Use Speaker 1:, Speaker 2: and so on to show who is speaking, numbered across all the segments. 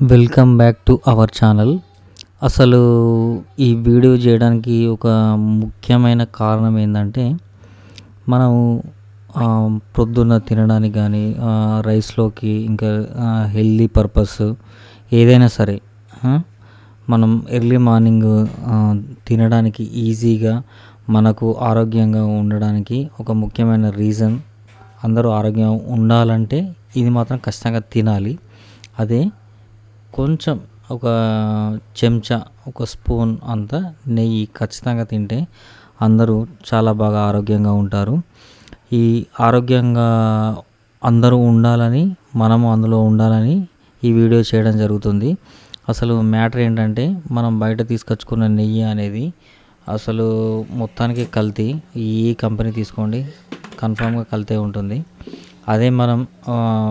Speaker 1: Welcome back to our channel అసలు ఈ video చేయడానికి ఒక ముఖ్యమైన కారణం ఏంటంటే మనం పొద్దున్న తినడానికి కానీ రైస్లోకి ఇంకా హెల్దీ పర్పస్ ఏదైనా సరే మనం ఎర్లీ మార్నింగ్ తినడానికి ఈజీగా మనకు ఆరోగ్యంగా ఉండడానికి ఒక ముఖ్యమైన రీజన్ అందరూ ఆరోగ్యం ఉండాలంటే ఇది మాత్రం ఖచ్చితంగా తినాలి. అదే కొంచెం ఒక చెంచా ఒక స్పూన్ అంత నెయ్యి ఖచ్చితంగా తింటే అందరూ చాలా బాగా ఆరోగ్యంగా ఉంటారు. ఈ ఆరోగ్యంగా అందరూ ఉండాలని మనము అందులో ఉండాలని ఈ వీడియో చేయడం జరుగుతుంది. అసలు మ్యాటర్ ఏంటంటే మనం బయట తీసుకొచ్చుకున్న నెయ్యి అనేది అసలు మొత్తానికి కల్తీ. ఈ కంపెనీ తీసుకోండి కన్ఫామ్గా కల్తీ ఉంటుంది. అదే మనం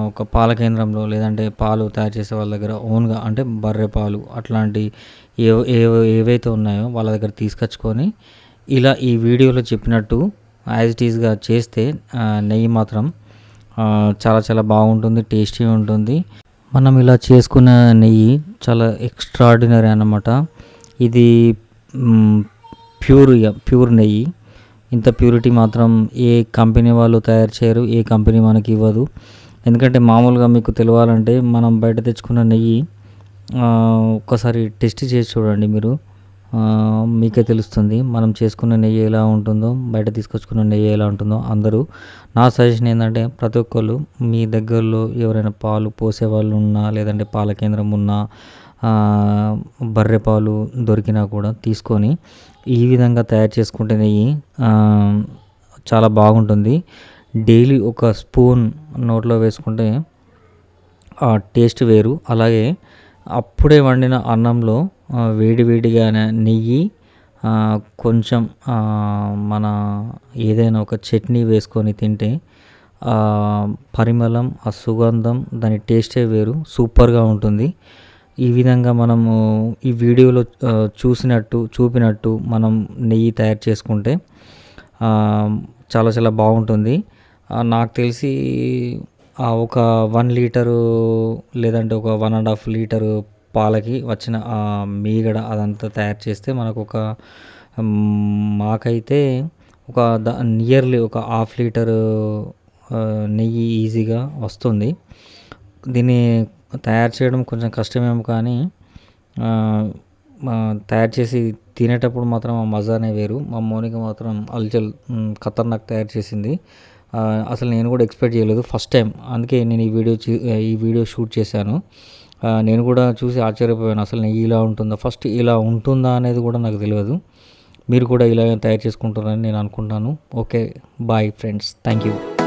Speaker 1: ఒక పాల కేంద్రంలో లేదంటే పాలు తయారు చేసే వాళ్ళ దగ్గర ఓన్గా అంటే బర్రె పాలు అట్లాంటి ఏ ఏ- ఏవైతే ఉన్నాయో వాళ్ళ దగ్గర తీసుకొచ్చుకొని ఇలా ఈ వీడియోలో చెప్పినట్టు యాజ్ ఇట్ ఈస్గా చేస్తే నెయ్యి మాత్రం చాలా చాలా బాగుంటుంది టేస్టీ ఉంటుంది. మనం ఇలా చేసుకున్న నెయ్యి చాలా ఎక్స్ట్రాడినరీ అన్నమాట. ఇది ప్యూర్ ప్యూర్ నెయ్యి. ఇంత ప్యూరిటీ మాత్రం ఏ కంపెనీ వాళ్ళు తయారు చేయరు ఏ కంపెనీ మనకి ఇవ్వదు. ఎందుకంటే మామూలుగా మీకు తెలియాలంటే మనం బయట తెచ్చుకున్న నెయ్యి ఒక్కసారి టెస్ట్ చేసి చూడండి మీరు. మీకే తెలుస్తుంది మనం చేసుకున్న నెయ్యి ఎలా ఉంటుందో బయట తీసుకొచ్చుకున్న నెయ్యి ఎలా ఉంటుందో అందరూ. నా సజెషన్ ఏంటంటే ప్రతి ఒక్కళ్ళు మీ దగ్గరలో ఎవరైనా పాలు పోసే వాళ్ళు ఉన్నా లేదంటే పాల కేంద్రం ఉన్నా బర్రె పాలు దొరికినా కూడా తీసుకొని ఈ విధంగా తయారు చేసుకుంటే నెయ్యి చాలా బాగుంటుంది. డైలీ ఒక స్పూన్ నోట్లో వేసుకుంటే ఆ టేస్ట్ వేరు. అలాగే అప్పుడే వండిన అన్నంలో వేడివేడిగా నెయ్యి కొంచెం మన ఏదైనా ఒక చట్నీ వేసుకొని తింటే పరిమళం ఆ సుగంధం దాని టేస్టే వేరు. సూపర్గా ఉంటుంది. ఈ విధంగా మనము ఈ వీడియోలో చూసినట్టు చూపినట్టు మనం నెయ్యి తయారు చేసుకుంటే చాలా చాలా బాగుంటుంది. నాకు తెలిసి ఆ, ఒక వన్ లీటరు లేదంటే ఒక వన్ అండ్ హాఫ్ లీటరు పాలకి వచ్చిన ఆ మీగడ అదంతా తయారు చేస్తే మనకు ఒక మాకైతే ఒక ద నియర్లీ ఒక హాఫ్ లీటరు నెయ్యి ఈజీగా వస్తుంది. దీన్ని తయారు చేయడం కొంచెం కష్టమేమో కానీ తయారు చేసి తినేటప్పుడు మాత్రం ఆ మజానే వేరు. మా మౌనిక మాత్రం అల్చల్ ఖతర్ ఖతర్నాక్ తయారు చేసింది. అసలు నేను కూడా ఎక్స్పెక్ట్ చేయలేదు ఫస్ట్ టైం. అందుకే నేను ఈ వీడియో చూ- ఈ వీడియో షూట్ చేశాను. నేను కూడా చూసి ఆశ్చర్యపోయాను. అసలు నెయ్యి ఇలా ఉంటుందా? ఫస్ట్ ఇలా ఉంటుందా అనేది కూడా నాకు తెలియదు. మీరు కూడా ఇలా తయారు చేసుకుంటారని నేను అనుకుంటాను. Okay bye friends. Thank you.